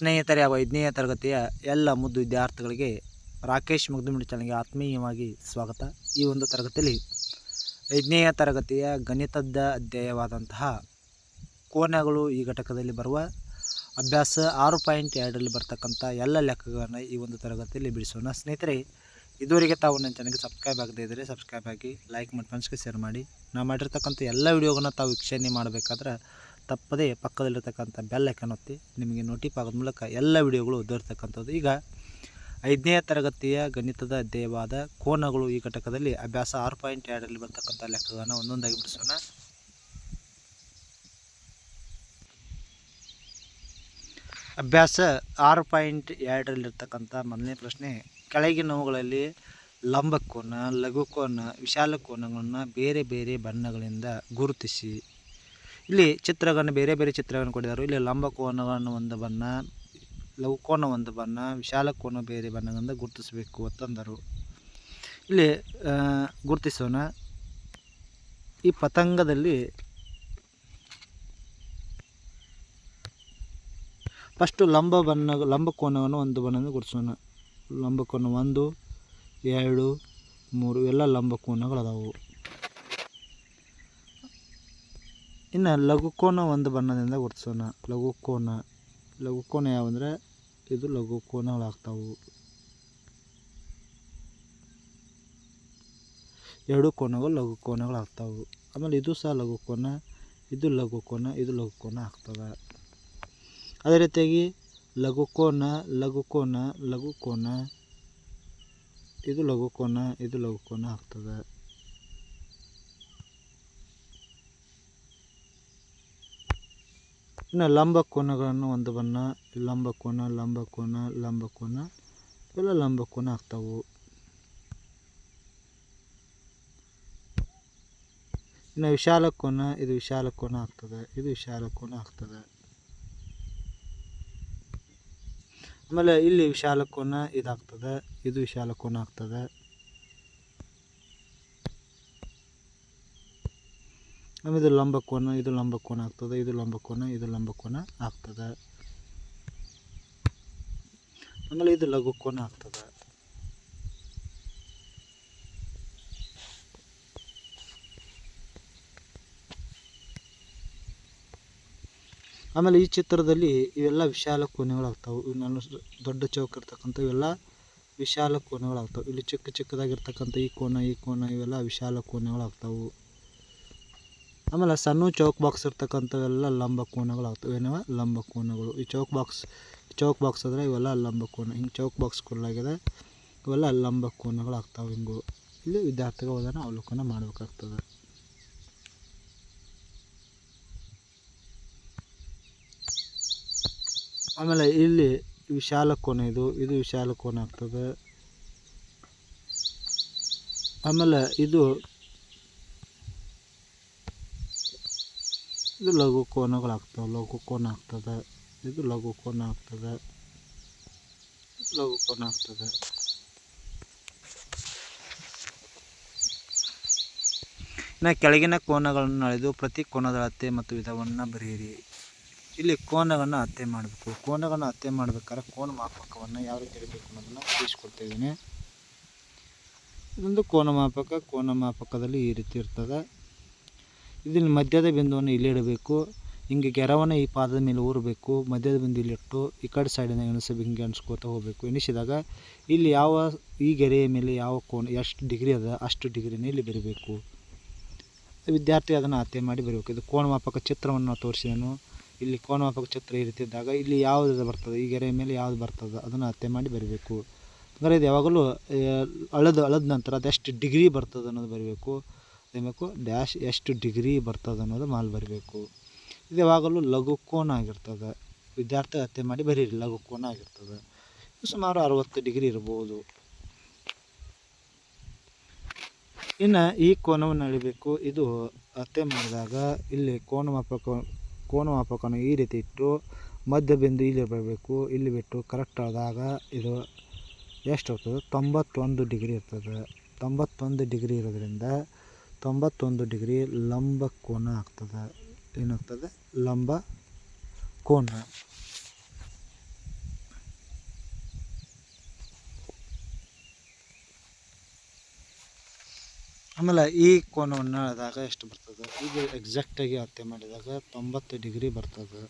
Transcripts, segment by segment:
ಸ್ನೇಹಿತರೆ ಹಾಗೂ ಐದನೇ ತರಗತಿಯ ಎಲ್ಲ ಮುದ್ದು ವಿದ್ಯಾರ್ಥಿಗಳಿಗೆ ರಾಕೇಶ್ ಮುಗ್ದುಮಿಡಿ ಚಾನಲ್ಗೆ ಆತ್ಮೀಯವಾಗಿ ಸ್ವಾಗತ. ಈ ಒಂದು ತರಗತಿಯಲ್ಲಿ ಐದನೇ ತರಗತಿಯ ಗಣಿತದ ಅಧ್ಯಾಯವಾದಂತಹ ಕೋನಗಳು ಈ ಘಟಕದಲ್ಲಿ ಬರುವ ಅಭ್ಯಾಸ ಆರು ಪಾಯಿಂಟ್ ಎರಡರಲ್ಲಿ ಬರ್ತಕ್ಕಂಥ ಎಲ್ಲ ಲೆಕ್ಕಗಳನ್ನು ಈ ಒಂದು ತರಗತಿಯಲ್ಲಿ ಬಿಡಿಸೋಣ. ಸ್ನೇಹಿತರೆ, ಇದುವರೆಗೆ ತಾವು ನನ್ನ ಚಾನಲ್ಗೆ ಸಬ್ಸ್ಕ್ರೈಬ್ ಆಗದೇ ಇದ್ದರೆ ಸಬ್ಸ್ಕ್ರೈಬ್ ಆಗಿ ಲೈಕ್ ಮಾಡಿ ಫ್ರೆಂಡ್ಸ್ಗೆ ಶೇರ್ ಮಾಡಿ. ನಾವು ಮಾಡಿರ್ತಕ್ಕಂಥ ಎಲ್ಲ ವೀಡಿಯೋಗಳನ್ನ ತಾವು ವೀಕ್ಷಣೆ ಮಾಡಬೇಕಾದ್ರೆ ತಪ್ಪದೇ ಪಕ್ಕದಲ್ಲಿರ್ತಕ್ಕಂಥ ಬೆಲ್ ಐಕನ್ ಒತ್ತಿ ನಿಮಗೆ ನೋಟಿಫ್ ಆಗೋದ ಮೂಲಕ ಎಲ್ಲ ವಿಡಿಯೋಗಳು ದೊರೆತಕ್ಕಂಥದ್ದು. ಈಗ ಐದನೇ ತರಗತಿಯ ಗಣಿತದ ಅಧ್ಯಾಯವಾದ ಕೋನಗಳು ಈ ಘಟಕದಲ್ಲಿ ಅಭ್ಯಾಸ ಆರು ಪಾಯಿಂಟ್ ಎರಡರಲ್ಲಿ ಬರ್ತಕ್ಕಂಥ ಲೆಕ್ಕಗಳನ್ನು ಒಂದೊಂದಾಗಿ ಬಿಡಿಸೋಣ. ಅಭ್ಯಾಸ ಆರು ಪಾಯಿಂಟ್ ಎರಡರಲ್ಲಿರ್ತಕ್ಕಂಥ ಮೊದಲನೇ ಪ್ರಶ್ನೆ ಕೆಳಗಿನವುಗಳಲ್ಲಿ ಲಂಬಕೋನ, ಲಘುಕೋನ ವಿಶಾಲ ಕೋನಗಳನ್ನು ಬೇರೆ ಬೇರೆ ಬಣ್ಣಗಳಿಂದ ಗುರುತಿಸಿ. ಇಲ್ಲಿ ಚಿತ್ರಗಳನ್ನು, ಬೇರೆ ಬೇರೆ ಚಿತ್ರಗಳನ್ನು ಕೊಟ್ಟಿದ್ದಾರೆ. ಇಲ್ಲಿ ಲಂಬಕೋನಗಳನ್ನು ಒಂದು ಬಣ್ಣ ಲಘುಕೋನ ಒಂದು ಬಣ್ಣ, ವಿಶಾಲ ಕೋನ ಬೇರೆ ಬಣ್ಣಗಳಿಂದ ಗುರುತಿಸಬೇಕು ಅಂತಂದರು. ಇಲ್ಲಿ ಗುರುತಿಸೋಣ. ಈ ಪತಂಗದಲ್ಲಿ ಫಸ್ಟು ಲಂಬ ಬಣ್ಣ ಲಂಬಕೋನವನ್ನು ಒಂದು ಬಣ್ಣದಿಂದ ಗುರುತಿಸೋಣ. ಲಂಬಕೋನ ಒಂದು, ಎರಡು, ಮೂರು, ಎಲ್ಲ ಲಂಬಕೋನಗಳು ಅದಾವು ಇನ್ನು ಲಘುಕೋನ ಒಂದು ಬಣ್ಣದಿಂದ ಗುರುತಿಸೋಣ. ಲಘುಕೋನ ಲಘುಕೋನ ಯಾವಂದರೆ ಇದು ಲಘುಕೋನಗಳಾಗ್ತಾವು ಎರಡು ಕೋನಗಳು ಲಘುಕೋನಗಳಾಗ್ತಾವು ಆಮೇಲೆ ಇದು ಸಹ ಲಘುಕೋನ ಇದು ಲಘುಕೋನ ಇದು ಲಘುಕೋನ ಆಗ್ತದೆ. ಅದೇ ರೀತಿಯಾಗಿ ಲಘುಕೋನ ಲಘುಕೋನ ಲಘುಕೋನ ಇದು ಲಘುಕೋನ ಇದು ಲಘುಕೋನ ಆಗ್ತದೆ. ಇನ್ನು ಲಂಬಕೋನಗಳನ್ನು ಒಂದು ಬಣ್ಣ ಲಂಬಕೋನ ಲಂಬಕೋನ ಎಲ್ಲ ಲಂಬ ಕೋನ ಆಗ್ತಾವು. ಇನ್ನು ವಿಶಾಲ ಕೋನ, ಇದು ವಿಶಾಲ ಕೋನ ಆಗ್ತದೆ, ಇದು ವಿಶಾಲ ಕೋನ ಆಗ್ತದೆ. ಆಮೇಲೆ ಇಲ್ಲಿ ವಿಶಾಲ ಕೋನ ಇದಾಗ್ತದೆ, ಇದು ವಿಶಾಲ ಕೋನ ಆಗ್ತದೆ. ಆಮೇಲೆ ಇದು ಲಂಬಕೋನ ಇದು ಲಂಬ ಕೋನ ಆಗ್ತದೆ, ಇದು ಲಂಬ ಕೋನ, ಇದು ಲಂಬಕೋನ ಆಗ್ತದೆ. ಆಮೇಲೆ ಇದು ಲಘು ಕೋನ ಆಗ್ತದೆ. ಆಮೇಲೆ ಈ ಚಿತ್ರದಲ್ಲಿ ಇವೆಲ್ಲ ವಿಶಾಲ ಕೋಣೆಗಳಾಗ್ತಾವೆ ಸ- ದೊಡ್ಡ ಚೌಕ ಇರ್ತಕ್ಕಂಥ ಇವೆಲ್ಲ ವಿಶಾಲ ಕೋಣೆಗಳಾಗ್ತಾವೆ ಇಲ್ಲಿ ಚಿಕ್ಕ ಚಿಕ್ಕದಾಗಿರ್ತಕ್ಕಂಥ ಈ ಕೋನ ಈ ಕೋನ ಇವೆಲ್ಲ ವಿಶಾಲ ಕೋಣೆಗಳಾಗ್ತಾವು ಆಮೇಲೆ ಸಣ್ಣ ಚೌಕ್ ಬಾಕ್ಸ್ ಇರ್ತಕ್ಕಂಥವೆಲ್ಲ ಲಂಬ ಕೋನಗಳಾಗ್ತವೆ ಏನವ? ಲಂಬ ಕೋನಗಳು ಈ ಚೌಕ್ ಬಾಕ್ಸ್ ಚೌಕ್ ಬಾಕ್ಸ್ ಆದರೆ ಇವೆಲ್ಲ ಲಂಬ ಕೋನ ಹಿಂಗೆ ಚೌಕ್ ಬಾಕ್ಸ್ ಕೊಡಲಾಗಿದೆ. ಇವೆಲ್ಲ ಲಂಬ ಕೋನಗಳಾಗ್ತಾವೆ ಹಿಂಗು. ಇಲ್ಲಿ ವಿದ್ಯಾರ್ಥಿಗಳು ಅದನ್ನು ಅವಲೋಕನ ಮಾಡಬೇಕಾಗ್ತದೆ. ಆಮೇಲೆ ಇಲ್ಲಿ ವಿಶಾಲ ಕೋನ ಇದು. ಇದು ವಿಶಾಲ ಕೋನ ಆಗ್ತದೆ. ಆಮೇಲೆ ಇದು ಇದು ಲಘು ಕೋನಗಳಾಗ್ತವೆ, ಲಘು ಕೋನ ಆಗ್ತದೆ, ಇದು ಲಘು ಕೋನ ಆಗ್ತದೆ ಲಘು ಕೋನ ಆಗ್ತದೆ. ಇನ್ನು ಕೆಳಗಿನ ಕೋನಗಳನ್ನು ಅಳೆದು ಪ್ರತಿ ಕೋನದ ಅತ್ತೆ ಮತ್ತು ವಿಧವನ್ನು ಬರೆಯಿರಿ. ಇಲ್ಲಿ ಕೋನಗಳನ್ನು ಅತ್ತೆ ಮಾಡಬೇಕು. ಕೋನಗಳನ್ನು ಅತ್ತೆ ಮಾಡಬೇಕಾದ್ರೆ ಕೋನ ಮಾಪಕವನ್ನು ಯಾವ ರೀತಿ ಅನ್ನೋದನ್ನು ತಿಳಿಸ್ಕೊಡ್ತಾಯಿದ್ದೀನಿ ಇದೊಂದು ಕೋನ ಮಾಪಕ. ಕೋನ ಮಾಪಕದಲ್ಲಿ ಈ ರೀತಿ ಇರ್ತದೆ. ಇದನ್ನ ಮಧ್ಯದ ಬಿಂದುವನ್ನು ಇಲ್ಲಿ ಇಡಬೇಕು. ಹಿಂಗೆ ಗೆರವನ್ನು ಈ ಪಾದದ ಮೇಲೆ ಊರಬೇಕು. ಮಧ್ಯದ ಬಿಂದು ಇಲ್ಲಿಟ್ಟು ಈ ಕಡೆ ಸೈಡಿಂದ ಎಣಿಸಬೇಕು. ಹಿಂಗೆ ಎಣಿಸ್ಕೋತಾ ಹೋಗಬೇಕು. ಎಣಿಸಿದಾಗ ಇಲ್ಲಿ ಯಾವ ಈ ಗೆರೆಯ ಮೇಲೆ ಯಾವ ಕೋನ ಎಷ್ಟು ಡಿಗ್ರಿ ಅದ ಅಷ್ಟು ಡಿಗ್ರಿನ ಇಲ್ಲಿ ಬರಬೇಕು. ವಿದ್ಯಾರ್ಥಿ ಅದನ್ನು ಅತ್ತೆ ಮಾಡಿ ಬರಬೇಕು. ಇದು ಕೋನ ಮಾಪಕ ಚಿತ್ರವನ್ನು ನಾವು ತೋರಿಸಿದನು. ಇಲ್ಲಿ ಕೋನ ಮಾಪಕ ಚಿತ್ರ ಈ ರೀತಿ ಇದ್ದಾಗ ಇಲ್ಲಿ ಯಾವುದು ಬರ್ತದೆ? ಈ ಗೆರೆಯ ಮೇಲೆ ಯಾವುದು ಬರ್ತದೆ? ಅದನ್ನು ಅತ್ತೆ ಮಾಡಿ ಬರಬೇಕು. ಅಂದರೆ ಇದು ಯಾವಾಗಲೂ ಅಳದು, ಅಳದ ನಂತರ ಅದೆಷ್ಟು ಡಿಗ್ರಿ ಬರ್ತದೆ ಅನ್ನೋದು ಬರೀಬೇಕು. ಅದೇಬೇಕು ಡ್ಯಾಶ್ ಎಷ್ಟು ಡಿಗ್ರಿ ಬರ್ತದೆ ಅನ್ನೋದು ಮಾಲ್ ಬರಿಬೇಕು. ಇದು ಯಾವಾಗಲೂ ಲಘು ಕೋನ ಆಗಿರ್ತದೆ. ವಿದ್ಯಾರ್ಥಿ ಹತ್ಯೆ ಮಾಡಿ ಬರೀರಿ, ಲಘು ಕೋನ ಆಗಿರ್ತದೆ. ಸುಮಾರು ಅರವತ್ತು ಡಿಗ್ರಿ ಇರ್ಬೋದು. ಇನ್ನು ಈ ಕೋನವನ್ನು ಅಳಿಬೇಕು ಇದು ಅತ್ತೆ ಮಾಡಿದಾಗ ಇಲ್ಲಿ ಕೋನ ಮಾಪಕ ಈ ರೀತಿ ಇಟ್ಟು ಮಧ್ಯ ಬಿಂದು ಇಲ್ಲಿ ಬರಬೇಕು. ಇಲ್ಲಿ ಬಿಟ್ಟು ಕರೆಕ್ಟ್ ಆದಾಗ ಇದು ಎಷ್ಟು ಇರ್ತದೆ ತೊಂಬತ್ತೊಂದು ಡಿಗ್ರಿ ಇರ್ತದೆ. ತೊಂಬತ್ತೊಂದು ಡಿಗ್ರಿ ಇರೋದ್ರಿಂದ ತೊಂಬತ್ತೊಂದು ಡಿಗ್ರಿ ಲಂಬ ಕೋನ ಆಗ್ತದೆ. ಏನಾಗ್ತದೆ? ಲಂಬ ಕೋನ. ಆಮೇಲೆ ಈ ಕೋನವನ್ನು ಅಳೆದಾಗ ಎಷ್ಟು ಬರ್ತದೆ? ಇದು ಎಕ್ಸಾಕ್ಟಾಗಿ ಅತ್ತೆ ಮಾಡಿದಾಗ ತೊಂಬತ್ತು ಡಿಗ್ರಿ ಬರ್ತದೆ.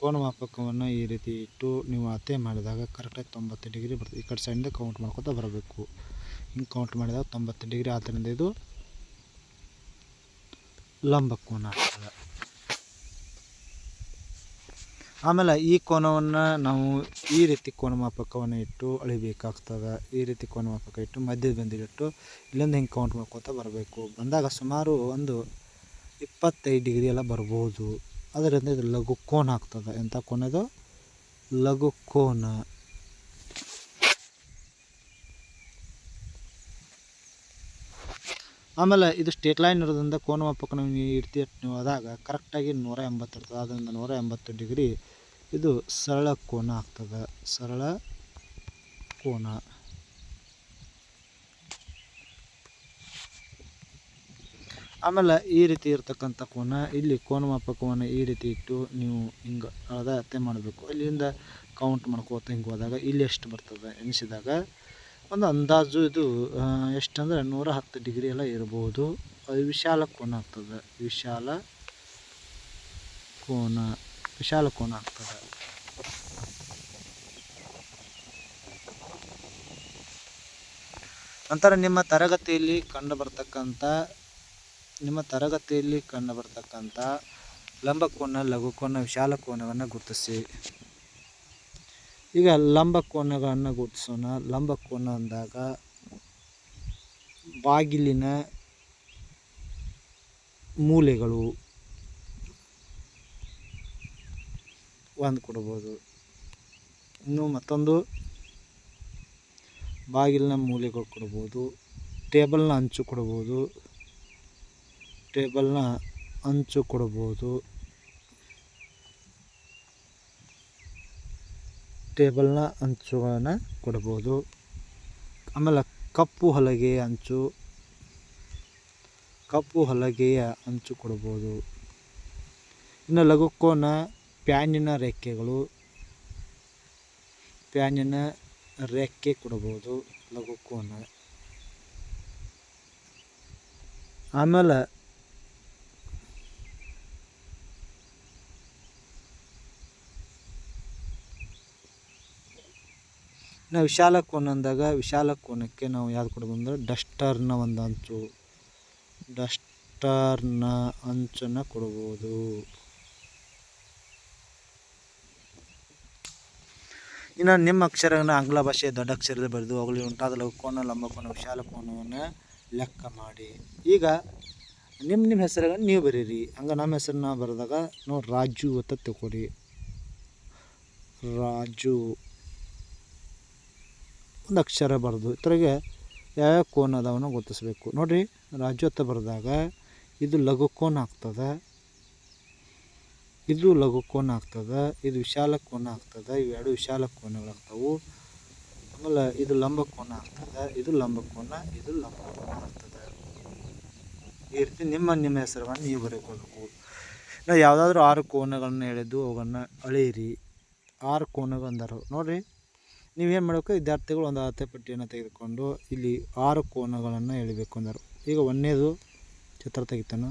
ಕೋನ ಮಾಪಕವನ್ನು ಈ ರೀತಿ ಇಟ್ಟು ನೀವು ಅತ್ತೆ ಮಾಡಿದಾಗ ಕರೆಕ್ಟಾಗಿ ತೊಂಬತ್ತು ಡಿಗ್ರಿ ಬರ್ತದೆ. ಈ ಕಡೆ ಸೈಡಿಂದ ಕೌಂಟ್ ಮಾಡ್ಕೊತಾ ಬರಬೇಕು. ಹಿಂಗೆ ಕೌಂಟ್ ಮಾಡಿದಾಗ ತೊಂಬತ್ತು ಡಿಗ್ರಿ. ಆದ್ದರಿಂದ ಇದು ಲಂಬ ಕೋನ ಆಗ್ತದೆ ಆಮೇಲೆ ಈ ಕೋನವನ್ನು ನಾವು ಈ ರೀತಿ ಕೋನ ಮಾಪಕವನ್ನು ಇಟ್ಟು ಅಳಿಬೇಕಾಗ್ತದೆ. ಈ ರೀತಿ ಕೋನ ಮಾಪಕ ಇಟ್ಟು ಮಧ್ಯದ ಬಂದಿಗಿಟ್ಟು ಇಲ್ಲಿಂದ ಹಿಂಗೆ ಕೌಂಟ್ ಮಾಡ್ಕೊತಾ ಬರಬೇಕು. ಬಂದಾಗ ಸುಮಾರು ಒಂದು ಇಪ್ಪತ್ತೈದು ಡಿಗ್ರಿ ಎಲ್ಲ ಬರ್ಬೋದು. ಅದರಿಂದ ಇದು ಲಘು ಕೋನ ಆಗ್ತದೆ. ಎಂಥ ಕೋನ ಇದು? ಲಘು ಕೋನ. ಆಮೇಲೆ ಇದು ಸ್ಟೇಟ್ ಲೈನ್ ಇರೋದ್ರಿಂದ ಕೋನ ಮಾಪಕ ನೀವು ಇಡ್ತಿ ನೀವು ಆದಾಗ ಕರೆಕ್ಟಾಗಿ ನೂರ ಎಂಬತ್ತು ಇರ್ತದೆ. ಅದರಿಂದ ನೂರ ಎಂಬತ್ತು ಡಿಗ್ರಿ ಇದು ಸರಳ ಕೋನ ಆಗ್ತದೆ. ಸರಳ ಕೋನ. ಆಮೇಲೆ ಈ ರೀತಿ ಇರ್ತಕ್ಕಂಥ ಕೋನ, ಇಲ್ಲಿ ಕೋನ ಮಾಪಕವನ್ನು ಈ ರೀತಿ ಇಟ್ಟು ನೀವು ಹಿಂಗೆ ಅಳತೆ ಮಾಡಬೇಕು. ಇಲ್ಲಿಂದ ಕೌಂಟ್ ಮಾಡ್ಕೋತ ಹಿಂಗೆ ಹೋದಾಗ ಇಲ್ಲಿ ಎಷ್ಟು ಬರ್ತದೆ ಎನಿಸಿದಾಗ ಒಂದು ಅಂದಾಜು ಇದು ಎಷ್ಟಂದ್ರೆ ನೂರ ಹತ್ತು ಡಿಗ್ರಿ ಎಲ್ಲ ಇರ್ಬೋದು. ಅದು ವಿಶಾಲ ಕೋನ ಆಗ್ತದೆ. ವಿಶಾಲ ಕೋನ ವಿಶಾಲ ಕೋನ ಆಗ್ತದೆ. ನಂತರ ನಿಮ್ಮ ತರಗತಿಯಲ್ಲಿ ಕಂಡು ಬರ್ತಕ್ಕಂಥ, ನಿಮ್ಮ ತರಗತಿಯಲ್ಲಿ ಕಂಡು ಬರ್ತಕ್ಕಂಥ ಲಂಬಕೋನ ಲಘುಕೋನ ವಿಶಾಲ ಕೋನವನ್ನು ಗುರುತಿಸಿ. ಈಗ ಲಂಬ ಕೋನಗಳನ್ನು ಗುರುತಿಸೋಣ. ಲಂಬ ಕೋನ ಅಂದಾಗ ಬಾಗಿಲಿನ ಮೂಲೆಗಳು ಒಂದು ಕೊಡ್ಬೋದು. ಇನ್ನು ಮತ್ತೊಂದು ಬಾಗಿಲಿನ ಮೂಲೆಗಳು ಕೊಡ್ಬೋದು. ಟೇಬಲ್ನ ಅಂಚು ಕೊಡ್ಬೋದು. ಟೇಬಲ್ನ ಅಂಚು ಕೊಡ್ಬೋದು. ಟೇಬಲ್ನ ಅಂಚುಗಳನ್ನು ಕೊಡ್ಬೋದು ಆಮೇಲೆ ಕಪ್ಪು ಹಲಗೆಯ ಅಂಚು, ಕಪ್ಪು ಹಲಗೆಯ ಅಂಚು ಕೊಡ್ಬೋದು ಇನ್ನು ಲಘುಕೋನ ಪ್ಯಾನಿನ ರೆಕ್ಕೆಗಳು ಪ್ಯಾನಿನ ರೆಕ್ಕೆ ಕೊಡ್ಬೋದು ಲಘುಕೋನ. ಆಮೇಲೆ ನಾವು ವಿಶಾಲ ಕೋನ ಅಂದಾಗ ವಿಶಾಲ ಕೋನಕ್ಕೆ ನಾವು ಯಾವ್ದು ಕೊಡ್ಬೋದು ಅಂದ್ರೆ ಡಸ್ಟರ್ನ ಒಂದು ಅಂಚು. ಡಸ್ಟರ್ನ ಅಂಚನ್ನು ಕೊಡ್ಬೋದು. ಇನ್ನು ನಿಮ್ಮ ಅಕ್ಷರವನ್ನು ಆಂಗ್ಲ ಭಾಷೆಯ ದೊಡ್ಡ ಅಕ್ಷರದ ಬರೆದು ಹೋಗಲಿ ಉಂಟಾದ ಲಘುಕೋನ, ಲಂಬಕೋನ ವಿಶಾಲ ಕೋನವನ್ನು ಲೆಕ್ಕ ಮಾಡಿ. ಈಗ ನಿಮ್ಮ ನಿಮ್ಮ ಹೆಸರುಗಳನ್ನು ನೀವು ಬರೀರಿ. ಹಂಗೆ ನಮ್ಮ ಹೆಸರನ್ನ ಬರೆದಾಗ ನೋಡಿ ರಾಜು ಅಂತ ತಗೊಳ್ಳಿ ರಾಜು. ಒಂದು ಅಕ್ಷರ ಬರೆದು ಇತರಿಗೆ ಯಾವ್ಯಾವ ಕೋನ ಅದಾವನ್ನು ಗುರುತಿಸ್ಬೇಕು ನೋಡಿರಿ ರಾಜ್ಯೋತ್ತ ಬರೆದಾಗ ಇದು ಲಘು ಕೋನ ಆಗ್ತದೆ, ಇದು ಲಘು ಕೋನ ಆಗ್ತದೆ, ಇದು ವಿಶಾಲ ಕೋನ ಆಗ್ತದೆ ಇವೆರಡು ವಿಶಾಲ ಕೋನಗಳಾಗ್ತವೆ. ಆಮೇಲೆ ಇದು ಲಂಬ ಕೋನ ಆಗ್ತದೆ, ಇದು ಲಂಬ ಕೋನ, ಇದು ಲಂಬ ಕೋನ ಆಗ್ತದೆ. ಈ ರೀತಿ ನಿಮ್ಮ ನಿಮ್ಮ ಹೆಸರನ್ನು ನೀವು ಬರೆಯಬೇಕು ನಾವು ಯಾವುದಾದ್ರೂ ಆರು ಕೋನಗಳನ್ನು ಹೇಳಿದ್ದು ಅವುಗಳನ್ನ ಅಳೆಯಿರಿ. ಆರು ಕೋನಗಳು ಅಂದರು ನೋಡಿರಿ ನೀವೇನು ಮಾಡಬೇಕು? ವಿದ್ಯಾರ್ಥಿಗಳು ಒಂದು ಅಳತೆ ಪಟ್ಟಿಯನ್ನು ತೆಗೆದುಕೊಂಡು ಇಲ್ಲಿ ಆರು ಕೋನಗಳನ್ನು ಎಳಿಬೇಕು ಅಂದರು. ಈಗ ಒಂದನೇದು ಚಿತ್ರ ತೆಗಿತಾನೆ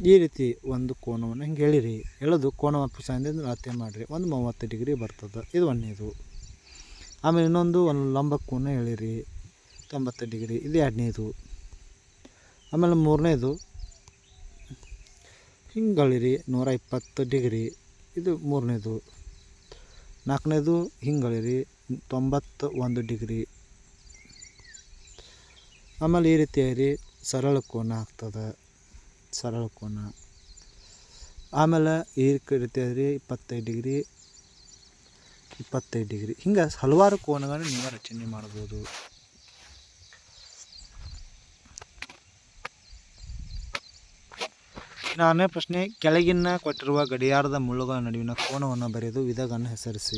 ಈ ರೀತಿ ಒಂದು ಕೋನವನ್ನು ಹಿಂಗೆ ಎಳಿರಿ. ಎಳೆದು ಕೋನ ಮಾಪಕ ಸಹಾಯದಿಂದ ಅಳತೆ ಮಾಡಿರಿ. ಒಂದು ಮೂವತ್ತು ಡಿಗ್ರಿ ಬರ್ತದೆ. ಇದು ಒಂದನೇದು. ಆಮೇಲೆ ಇನ್ನೊಂದು ಒಂದು ಲಂಬ ಕೋನ ಎಳಿರಿ. ತೊಂಬತ್ತು ಡಿಗ್ರಿ. ಇದು ಎರಡನೇದು. ಆಮೇಲೆ ಮೂರನೇದು. ಹಿಂಗೆ ಅಳಿರಿ. ನೂರ ಇಪ್ಪತ್ತು ಡಿಗ್ರಿ. ಇದು ಮೂರನೇದು. ನಾಲ್ಕನೇದು ಹಿಂಗೆ ರೀ ತೊಂಬತ್ತು ಒಂದು ಡಿಗ್ರಿ. ಆಮೇಲೆ ಈ ರೀತಿ ರೀ ಸರಳ ಕೋನ ಆಗ್ತದೆ, ಸರಳ ಕೋನ. ಆಮೇಲೆ ಈ ರೀತಿ ರೀ ಇಪ್ಪತ್ತೈದು ಡಿಗ್ರಿ ಇಪ್ಪತ್ತೈದು ಡಿಗ್ರಿ. ಹಿಂಗೆ ಹಲವಾರು ಕೋನಗಳನ್ನು ನೀವು ರಚನೆ ಮಾಡ್ಬೋದು. ನಾನೇ ಪ್ರಶ್ನೆ. ಕೆಳಗಿನ ಕೊಟ್ಟಿರುವ ಗಡಿಯಾರದ ಮುಳ್ಳುಗಳ ನಡುವಿನ ಕೋಣವನ್ನು ಬರೆದು ವಿಧಗಳನ್ನು ಹೆಸರಿಸಿ.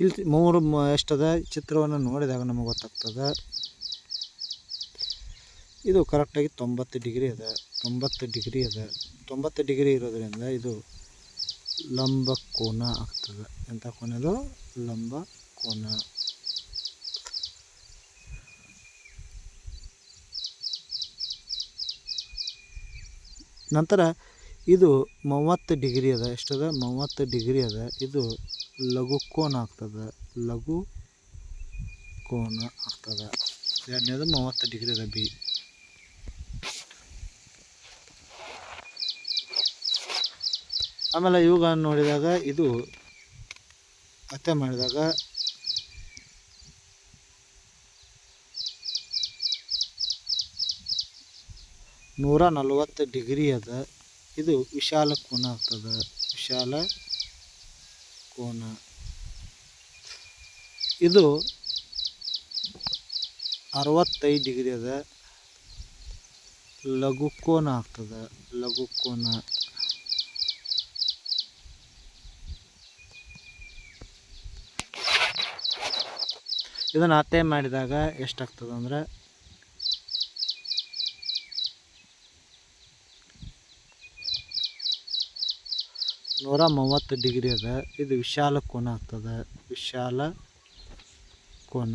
ಇಲ್ಲಿ ಮೂರು ಎಷ್ಟದ ಚಿತ್ರವನ್ನು ನೋಡಿದಾಗ ನಮಗೆ ಗೊತ್ತಾಗ್ತದೆ. ಇದು ಕರೆಕ್ಟಾಗಿ ತೊಂಬತ್ತು ಡಿಗ್ರಿ ಅದ. ತೊಂಬತ್ತು ಡಿಗ್ರಿ ಅದ. ತೊಂಬತ್ತು ಡಿಗ್ರಿ ಇರೋದ್ರಿಂದ ಇದು ಲಂಬ ಕೋನ ಆಗ್ತದೆ. ಎಂಥ ಕೋನ ಇದು ಲಂಬ ಕೋನ. ನಂತರ ಇದು ಮೂವತ್ತು ಡಿಗ್ರಿ ಅದ, ಎಷ್ಟದ? ಮೂವತ್ತು ಡಿಗ್ರಿ ಅದ. ಇದು ಲಘು ಕೋನ ಆಗ್ತದೆ. ಲಘು ಕೋನ ಆಗ್ತದೆ. ಎರಡನೇದು ಮೂವತ್ತು ಡಿಗ್ರಿ ಅದ ಬಿ. ಆಮೇಲೆ ಇವುಗಳನ್ನು ನೋಡಿದಾಗ ಇದು ಅತ್ತೆ ಮಾಡಿದಾಗ ನೂರ ನಲವತ್ತು ಡಿಗ್ರಿ ಅದ. ಇದು ವಿಶಾಲ ಕೋನ ಆಗ್ತದ. ವಿಶಾಲ ಕೋನ. ಇದು ಅರವತ್ತೈದು ಡಿಗ್ರಿ ಅದ. ಲಘು ಕೋನ ಆಗ್ತದೆ. ಲಘು ಕೋನ. ಇದನ್ನು ಅತ್ತೆ ಮಾಡಿದಾಗ ಎಷ್ಟಾಗ್ತದೆ ಅಂದ್ರೆ ನೂರ ಮೂವತ್ತು ಡಿಗ್ರಿ ಅದ. ಇದು ವಿಶಾಲ ಕೋನ ಆಗ್ತದ. ವಿಶಾಲ ಕೋನ.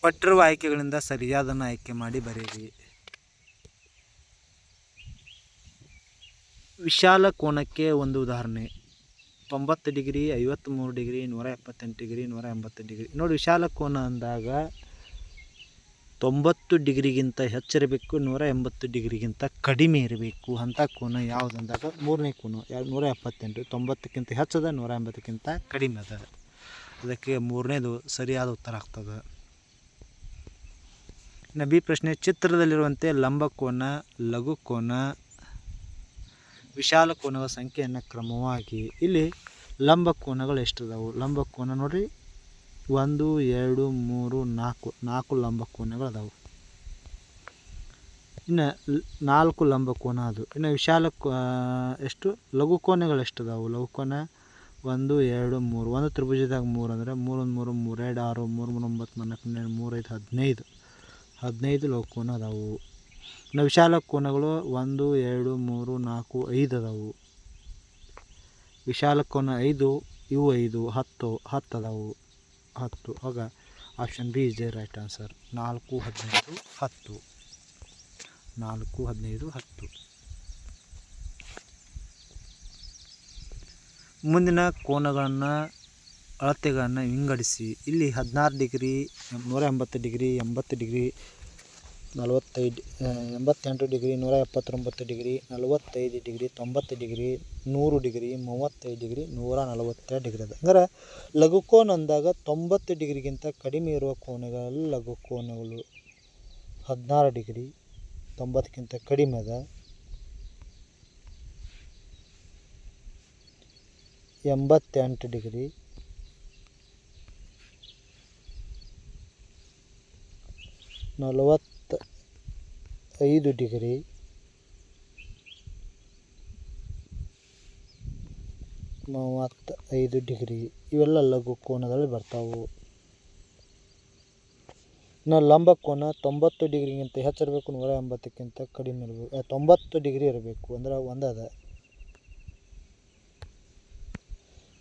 ಪಟ್ಟಿರುವ ಆಯ್ಕೆಗಳಿಂದ ಸರಿಯಾದನ್ನು ಆಯ್ಕೆ ಮಾಡಿ ಬರೆಯಿರಿ. ವಿಶಾಲ ಕೋನಕ್ಕೆ ಒಂದು ಉದಾಹರಣೆ. ತೊಂಬತ್ತು ಡಿಗ್ರಿ ಐವತ್ತ್ಮೂರು ಡಿಗ್ರಿ, ನೂರ ಎಪ್ಪತ್ತೆಂಟು ಡಿಗ್ರಿ, ನೂರ ಎಂಬತ್ತು ಡಿಗ್ರಿ. ನೋಡಿ, ವಿಶಾಲ ಕೋನ ಅಂದಾಗ ತೊಂಬತ್ತು ಡಿಗ್ರಿಗಿಂತ ಹೆಚ್ಚಿರಬೇಕು, ನೂರ ಎಂಬತ್ತು ಡಿಗ್ರಿಗಿಂತ ಕಡಿಮೆ ಇರಬೇಕು. ಅಂಥ ಕೋನ ಯಾವುದು ಅಂದಾಗ ಮೂರನೇ ಕೋನ. ನೂರ ಎಪ್ಪತ್ತೆಂಟು, ತೊಂಬತ್ತಕ್ಕಿಂತ ಹೆಚ್ಚದ, ನೂರ ಎಂಬತ್ತಕ್ಕಿಂತ ಕಡಿಮೆ ಅದ. ಅದಕ್ಕೆ ಮೂರನೇದು ಸರಿಯಾದ ಉತ್ತರ ಆಗ್ತದೆ. ಇನ್ನು ಪ್ರಶ್ನೆ, ಚಿತ್ರದಲ್ಲಿರುವಂತೆ ಲಂಬ ಕೋನ, ಲಘು ಕೋನ ವಿಶಾಲ ಕೋನಗಳ ಸಂಖ್ಯೆಯನ್ನು ಕ್ರಮವಾಗಿ ಇಲ್ಲಿ ಲಂಬ ಕೋನಗಳು ಎಷ್ಟಿದಾವು? ಲಂಬ ಕೋನ ನೋಡಿರಿ. ಒಂದು, ಎರಡು, ಮೂರು, ನಾಲ್ಕು ನಾಲ್ಕು ಲಂಬ ಕೋನಗಳು ಅದಾವು ಇನ್ನು ನಾಲ್ಕು ಲಂಬ ಕೋನ ಅದು. ಇನ್ನು ವಿಶಾಲ ಎಷ್ಟು? ಲಘು ಕೋನಗಳು ಎಷ್ಟಿದಾವು? ಲಘು ಕೋನ ಒಂದು, ಎರಡು, ಮೂರು. ಒಂದು ತ್ರಿಭುಜದಾಗ ಮೂರು ಅಂದರೆ ಮೂರೊಂದು ಮೂರು ಮೂರು, ಎರಡು, ಆರು, ಮೂರು ಮೂರು, ಒಂಬತ್ತು, ನಾಲ್ಕು, ಹನ್ನೆರಡು, ಮೂರು, ಐದು, ಹದಿನೈದು. ಹದಿನೈದು ಲಘು ಕೋನ ಅದಾವು. ಇನ್ನು ವಿಶಾಲ ಕೋನಗಳು ಒಂದು, ಎರಡು, ಮೂರು, ನಾಲ್ಕು, ಐದು ಅದಾವು. ವಿಶಾಲ ಕೋನ ಐದು, ಇವು ಐದು, ಹತ್ತು ಹತ್ತು ಅದಾವು. ಹತ್ತು. ಆಗ option B is the right answer ನಾಲ್ಕು, ಹದಿನೈದು, ಹತ್ತು. ನಾಲ್ಕು, ಹದಿನೈದು, ಹತ್ತು. ಮುಂದಿನ ಕೋನಗಳನ್ನು, ಅಳತೆಗಳನ್ನು ವಿಂಗಡಿಸಿ. ಇಲ್ಲಿ ಹದಿನಾರು ಡಿಗ್ರಿ, ನೂರ ಎಂಬತ್ತು ಡಿಗ್ರಿ ಎಂಬತ್ತು ಡಿಗ್ರಿ ನಲವತ್ತೈದು ಎಂಬತ್ತೆಂಟು ಡಿಗ್ರಿ, ನೂರ ಎಪ್ಪತ್ತೊಂಬತ್ತು ಡಿಗ್ರಿ, ನಲವತ್ತೈದು ಡಿಗ್ರಿ, ತೊಂಬತ್ತು ಡಿಗ್ರಿ, ನೂರು ಡಿಗ್ರಿ, ಮೂವತ್ತೈದು ಡಿಗ್ರಿ, ನೂರ ನಲವತ್ತೆರಡು ಡಿಗ್ರಿ ಅದ. ಅಂದ್ರೆ ಲಘು ಕೋನ ಅಂದಾಗ ತೊಂಬತ್ತು ಡಿಗ್ರಿಗಿಂತ ಕಡಿಮೆ ಇರುವ ಕೋನಗಳಲ್ಲಿ ಲಘು ಕೋನಗಳು ಹದಿನಾರು ಡಿಗ್ರಿ, ತೊಂಬತ್ತಕ್ಕಿಂತ ಕಡಿಮೆ ಅದ. ಎಂಬತ್ತೆಂಟು ಡಿಗ್ರಿ, ನಲವತ್ತ ಐದು ಡಿಗ್ರಿ. ಮೂವತ್ತೈದು ಡಿಗ್ರಿ. ಇವೆಲ್ಲ ಲಘು ಕೋನದಲ್ಲಿ ಬರ್ತಾವು. ಇನ್ನು ಲಂಬ ಕೋನ ತೊಂಬತ್ತು ಡಿಗ್ರಿಗಿಂತ ಹೆಚ್ಚಿರಬೇಕು ನೂರ ಎಂಬತ್ತಕ್ಕಿಂತ ಕಡಿಮೆ ಇರಬೇಕು. ತೊಂಬತ್ತು ಡಿಗ್ರಿ ಇರಬೇಕು ಅಂದ್ರೆ ಒಂದದ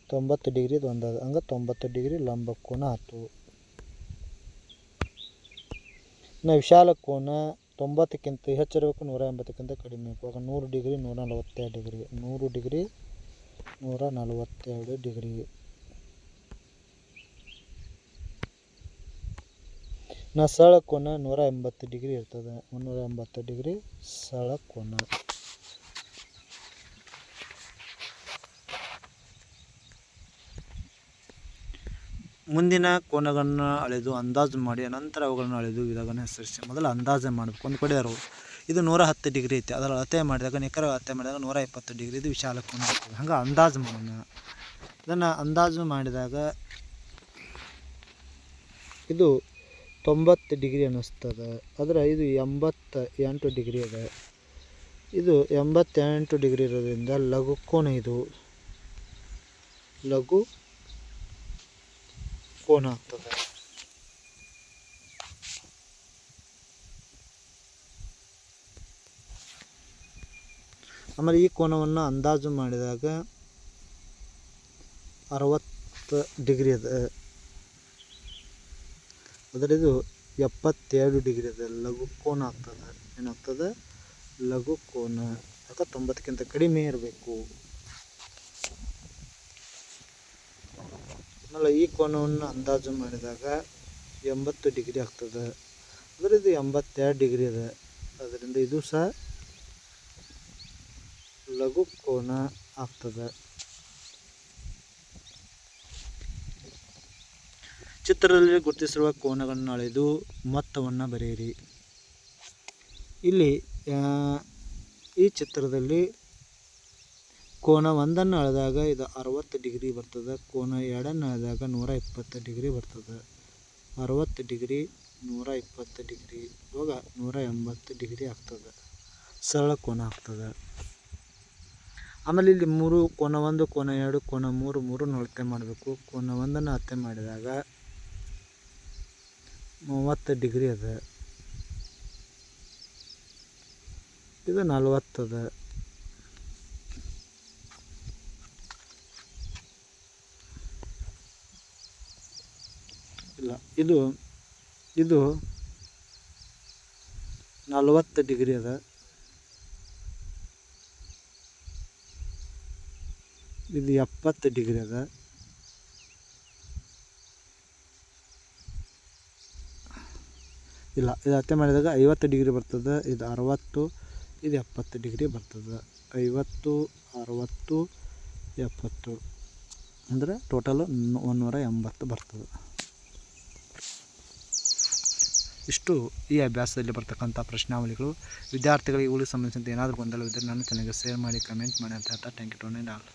ತೊಂಬತ್ತು ಡಿಗ್ರಿದು ಒಂದದ ಹಂಗೆ ತೊಂಬತ್ತು ಡಿಗ್ರಿ ಲಂಬ ಕೋನ ಆಯ್ತು ಇನ್ನು ವಿಶಾಲ ಕೋನ ತೊಂಬತ್ತಕ್ಕಿಂತ ಹೆಚ್ಚಿರಬೇಕು ನೂರ ಎಂಬತ್ತಕ್ಕಿಂತ ಕಡಿಮೆ ಇವಾಗ ನೂರು ಡಿಗ್ರಿ ನೂರ ನಲವತ್ತೆರಡು ಡಿಗ್ರಿ. ನೂರು ಡಿಗ್ರಿ ನೂರ ನಲವತ್ತೆರಡು ಡಿಗ್ರಿ. ನಾ ಸಳ ಕೋನ ನೂರ ಎಂಬತ್ತು ಡಿಗ್ರಿ ಇರ್ತದೆ. ಮುನ್ನೂರ ಎಂಬತ್ತು ಡಿಗ್ರಿ ಸಳ ಕೋನ. ಮುಂದಿನ ಕೋನಗಳನ್ನು ಅಳೆದು, ಅಂದಾಜು ಮಾಡಿ, ನಂತರ ಅವುಗಳನ್ನು ಅಳೆದು ವಿಧಾನ ಹೆಸರಿಸಿ. ಮೊದಲು ಅಂದಾಜು ಮಾಡಬೇಕು. ಒಂದು ಕೊಡಿದಾರು ಇದು ನೂರ ಹತ್ತು ಡಿಗ್ರಿ ಐತೆ. ಅದರ ಅಳತೆ ಮಾಡಿದಾಗ, ನಿಖರ ಅಳತೆ ಮಾಡಿದಾಗ ನೂರ ಇಪ್ಪತ್ತು ಡಿಗ್ರಿ ಇದು ವಿಶಾಲ ಕೋನ ಆಗ್ತದೆ ಹಂಗೆ ಅಂದಾಜು ಮಾಡೋಣ. ಇದನ್ನು ಅಂದಾಜು ಮಾಡಿದಾಗ, ಇದು ತೊಂಬತ್ತು ಡಿಗ್ರಿ ಅನ್ನಿಸ್ತದೆ. ಆದರೆ ಇದು ಎಂಬತ್ತ ಎಂಟು ಡಿಗ್ರಿ ಅದ ಇದು ಎಂಬತ್ತೆಂಟು ಡಿಗ್ರಿ ಇರೋದ್ರಿಂದ ಲಘು ಕೋನ ಇದು. ಲಘು ಕೋನ ಆಗ್ತದೆ ಆಮೇಲೆ ಈ ಕೋನವನ್ನು ಅಂದಾಜು ಮಾಡಿದಾಗ ಅರವತ್ತು ಡಿಗ್ರಿ ಅದ. ಅದರ ಇದು ಎಪ್ಪತ್ತೆರಡು ಡಿಗ್ರಿ ಅದ. ಲಘು ಕೋನ ಆಗ್ತದೆ. ಏನಾಗ್ತದೆ? ಲಘು ಕೋನ. ಯಾಕೆ ತೊಂಬತ್ತಕ್ಕಿಂತ ಕಡಿಮೆ ಇರಬೇಕು. ಆಮೇಲೆ ಈ ಕೋನವನ್ನು ಅಂದಾಜು ಮಾಡಿದಾಗ ಎಂಬತ್ತು ಡಿಗ್ರಿ ಆಗ್ತದೆ. ಅಂದರೆ ಇದು ಎಂಬತ್ತೆರಡು ಡಿಗ್ರಿ ಅದ ಅದರಿಂದ ಇದು ಸಹ ಲಘು ಕೋನ ಆಗ್ತದೆ. ಚಿತ್ರದಲ್ಲಿ ಗುರುತಿಸಿರುವ ಕೋನಗಳನ್ನು ಅಳೆದು ಮೊತ್ತವನ್ನು ಬರೆಯಿರಿ. ಇಲ್ಲಿ ಈ ಚಿತ್ರದಲ್ಲಿ ಕೋನ ಒಂದನ್ನು ಅಳೆದಾಗ ಇದು ಅರವತ್ತು ಡಿಗ್ರಿ ಬರ್ತದೆ, ಕೋನ ಎರಡನ್ನು ಅಳೆದಾಗ ನೂರ ಇಪ್ಪತ್ತು ಡಿಗ್ರಿ ಬರ್ತದೆ. ಅರವತ್ತು ಡಿಗ್ರಿ, ನೂರ ಇಪ್ಪತ್ತು ಡಿಗ್ರಿ, ಇವಾಗ ನೂರ ಎಂಬತ್ತು ಡಿಗ್ರಿ ಆಗ್ತದೆ. ಸರಳ ಕೋನ ಆಗ್ತದೆ. ಆಮೇಲೆ ಇಲ್ಲಿ ಮೂರು, ಕೋನ ಒಂದು, ಕೋನ ಎರಡು, ಕೋನ ಮೂರು, ಮೂರನ್ನು ಅಳತೆ ಮಾಡಬೇಕು. ಕೋನ ಒಂದನ್ನು ಅಳತೆ ಮಾಡಿದಾಗ ಮೂವತ್ತು ಡಿಗ್ರಿ ಅದ. ಇದು ನಲ್ವತ್ತದ. ಇಲ್ಲ. ಇದು ಇದು ನಲ್ವತ್ತು ಡಿಗ್ರಿ ಅದ. ಇದು ಎಪ್ಪತ್ತು ಡಿಗ್ರಿ ಅದ. ಇಲ್ಲ, ಇದು ಅತ್ತೆ ಮಾಡಿದಾಗ ಐವತ್ತು ಡಿಗ್ರಿ ಬರ್ತದೆ, ಇದು ಅರವತ್ತು, ಇದು ಎಪ್ಪತ್ತು ಡಿಗ್ರಿ ಬರ್ತದೆ. ಐವತ್ತು, ಅರವತ್ತು, ಎಪ್ಪತ್ತು. ಅಂದರೆ ಒಂದು ನೂರ ಎಂಬತ್ತು ಬರ್ತದೆ. ಇಷ್ಟು ಈ ಅಭ್ಯಾಸದಲ್ಲಿ ಬರ್ತಕ್ಕಂಥ ಪ್ರಶ್ನಾವಳಿಗಳು. ವಿದ್ಯಾರ್ಥಿಗಳಿಗೆ ಇವುಗಳಿಗೆ ಸಂಬಂಧಿಸಿದಂತೆ ಏನಾದರೂ ಗೊಂದಲವಿದ್ದರೆ ನನ್ನ ಚಾನಲ್ಗೆ ಶೇರ್ ಮಾಡಿ ಕಮೆಂಟ್ ಮಾಡಿ ಅಂತ ಹೇಳ್ತಾ ಥ್ಯಾಂಕ್ ಯು ಟು ಆಲ್